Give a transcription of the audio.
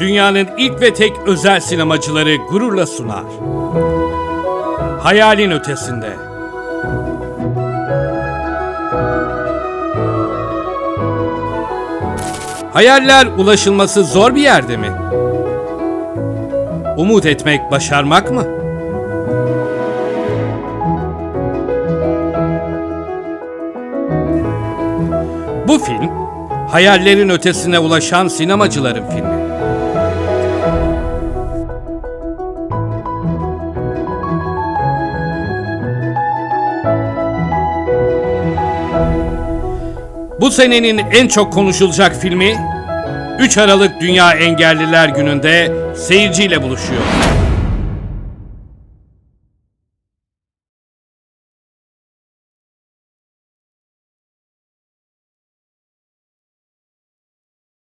dünyanın ilk ve tek özel sinemacıları gururla sunar. Hayalin ötesinde. Hayaller ulaşılması zor bir yerde mi? Umut etmek başarmak mı? Bu film, hayallerin ötesine ulaşan sinemacıların filmi. Bu senenin en çok konuşulacak filmi 3 Aralık Dünya Engelliler Günü'nde seyirciyle buluşuyor.